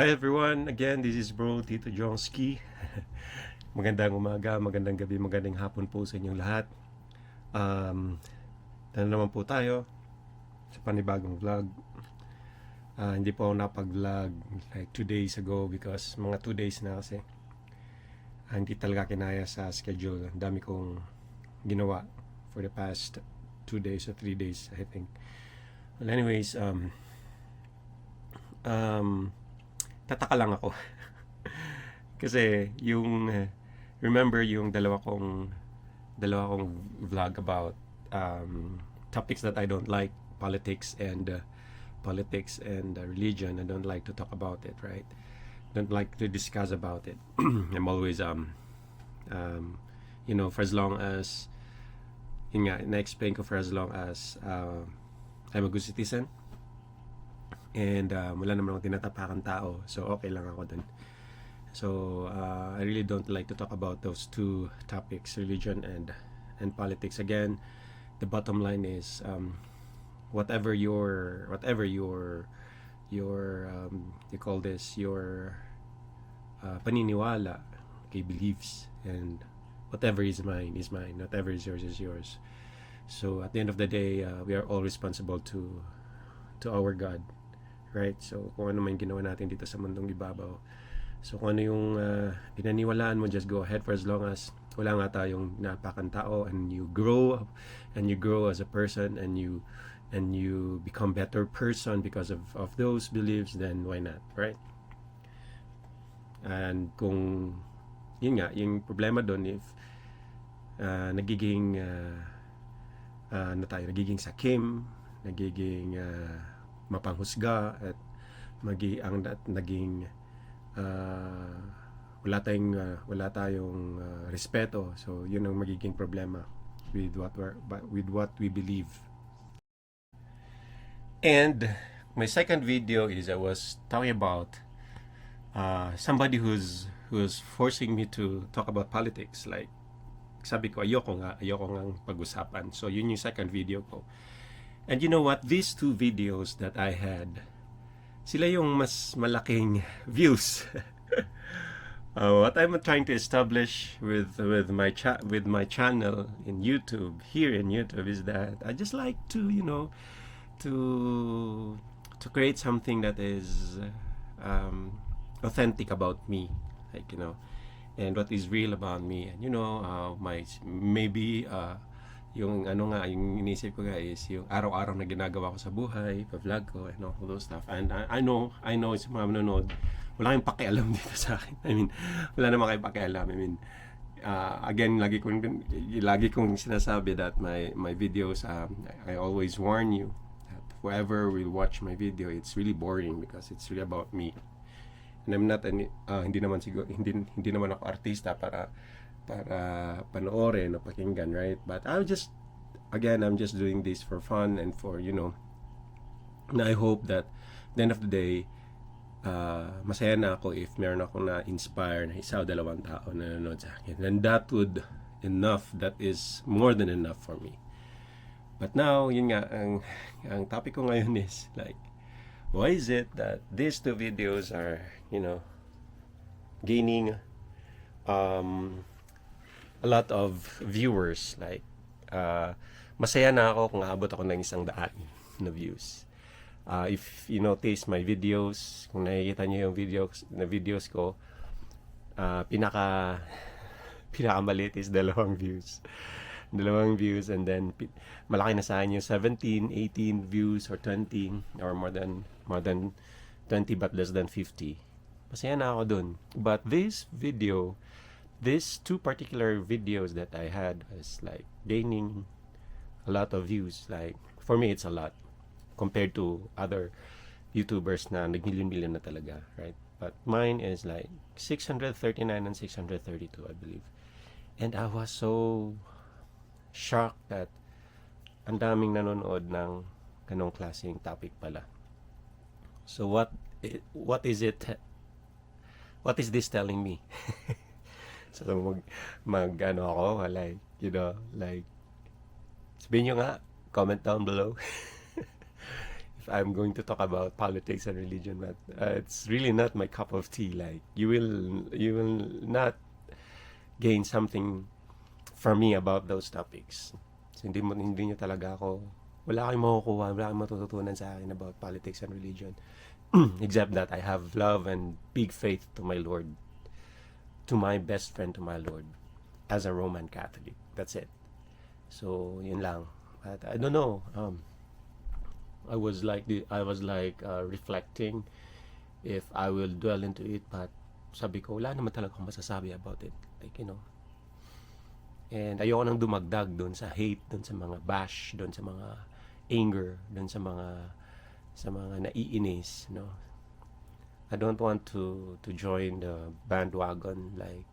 Hi everyone, again, this is bro Tito Jongski. magandang umaga, magandang gabi, magandang hapon po sa inyong lahat. Um, na naman po tayo sa panibagong vlog. Ah, hindi po ako napag-vlog like two days ago because mga two days na kasi ah, hindi talaga kinaya sa schedule. Ang dami kong ginawa for the past two days or three days, I think. Well, anyways, um, um, tataka lang ako. Kasi yung remember yung dalawa kong dalawa kong vlog about um, topics that I don't like, politics and uh, politics and uh, religion. I don't like to talk about it, right? Don't like to discuss about it. I'm always um um you know for as long as yun nga, na-explain ko for as long as uh, I'm a good citizen and uh, wala naman akong tinatapakan tao. So okay lang ako dun. So uh, I really don't like to talk about those two topics religion and and politics. Again the bottom line is um, whatever your whatever your your um, you call this your uh, paniniwala okay beliefs and whatever is mine is mine whatever is yours is yours. So at the end of the day uh, we are all responsible to to our God right? So, kung ano man ginawa natin dito sa mundong ibabaw. So, kung ano yung uh, pinaniwalaan mo, just go ahead for as long as wala nga tayong napakan tao and you grow and you grow as a person and you and you become better person because of, of those beliefs, then why not, right? And kung yun nga, yung problema doon if uh, nagiging uh, uh, ano tayo, nagiging sakim, nagiging uh, mapanghusga at magi ang at naging uh, wala tayong uh, wala tayong uh, respeto. So yun ang magiging problema with what we're, with what we believe. And my second video is I was talking about uh, somebody who's who's forcing me to talk about politics. Like sabi ko ayoko nga ayoko nga pag-usapan. So yun yung second video ko And you know what? These two videos that I had, sila yung mas malaking views. uh, what I'm trying to establish with with my cha- with my channel in YouTube here in YouTube is that I just like to you know to to create something that is um, authentic about me, like you know, and what is real about me, and you know, uh, my maybe. Uh, yung ano nga, yung inisip ko nga is yung araw-araw na ginagawa ko sa buhay, pa-vlog ko, and all those stuff. And I, I know, I know, sa mga manonood, wala kayong pakialam dito sa akin. I mean, wala naman kayong pakialam. I mean, uh, again, lagi kong, lagi kong sinasabi that my, my videos, um, I always warn you that whoever will watch my video, it's really boring because it's really about me. And I'm not, any, uh, hindi naman siguro, hindi, hindi naman ako artista para para panoorin o pakinggan, right? But I just, again, I'm just doing this for fun and for, you know, na I hope that at the end of the day, uh, masaya na ako if meron ako na-inspire na isa o dalawang tao na nanonood sa akin. And that would enough, that is more than enough for me. But now, yun nga, ang, ang topic ko ngayon is like, why is it that these two videos are, you know, gaining um, a lot of viewers like uh, masaya na ako kung aabot ako ng isang daan na views. Uh, if you notice my videos kung nakikita niyo yung videos na videos ko uh, pinaka pinakamaliit is dalawang views. Dalawang views and then malaki na sa akin yung 17 18 views or 20 or more than more than 20 but less than 50 masaya na ako dun. But this video these two particular videos that I had was like gaining a lot of views. Like for me, it's a lot compared to other YouTubers na nag-million-million na talaga, right? But mine is like 639 and 632, I believe. And I was so shocked that ang daming nanonood ng ganong klaseng topic pala. So what what is it what is this telling me? So mag, mag ano ako, like, you know, like, sabihin nyo nga, comment down below. if I'm going to talk about politics and religion, but uh, it's really not my cup of tea. Like you will, you will not gain something from me about those topics. So, hindi mo hindi niyo talaga ako wala kayong makukuha, wala kayong matututunan sa akin about politics and religion. Except that I have love and big faith to my Lord, to my best friend, to my Lord, as a Roman Catholic. That's it. So, yun lang. But I don't know. Um, I was like the, I was like uh, reflecting if I will dwell into it, but sabi ko, wala naman talaga akong masasabi about it. Like, you know, And ayoko nang dumagdag doon sa hate, doon sa mga bash, doon sa mga anger, doon sa mga sa mga naiinis, no. I don't want to to join the bandwagon like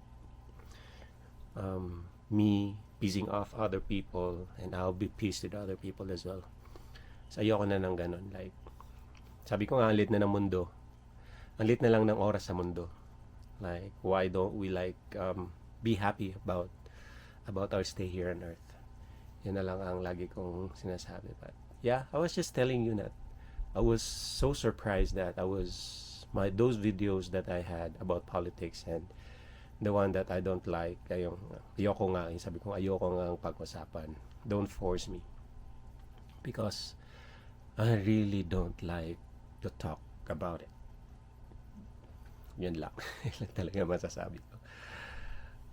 um, me pissing off other people and I'll be pissed with other people as well. So ayoko na ng ganun. Like, sabi ko nga, ang lit na ng mundo. Ang lit na lang ng oras sa mundo. Like, why don't we like um, be happy about about our stay here on earth. Yan na lang ang lagi kong sinasabi. But yeah, I was just telling you that I was so surprised that I was my those videos that I had about politics and the one that I don't like ay yung ayoko nga yung sabi ko ayoko nga ang pag-usapan. Don't force me. Because I really don't like to talk about it. Yun lang. Yun talaga masasabi ko.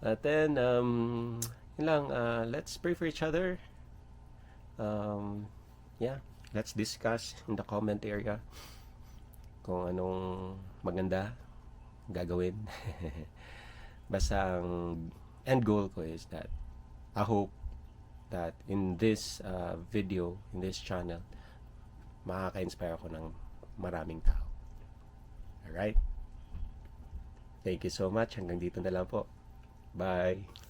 At then um yun lang, uh, let's pray for each other. Um, yeah, let's discuss in the comment area kung anong maganda gagawin. Basta ang end goal ko is that I hope that in this uh, video, in this channel, makaka-inspire ako ng maraming tao. Alright? Thank you so much. Hanggang dito na lang po. Bye!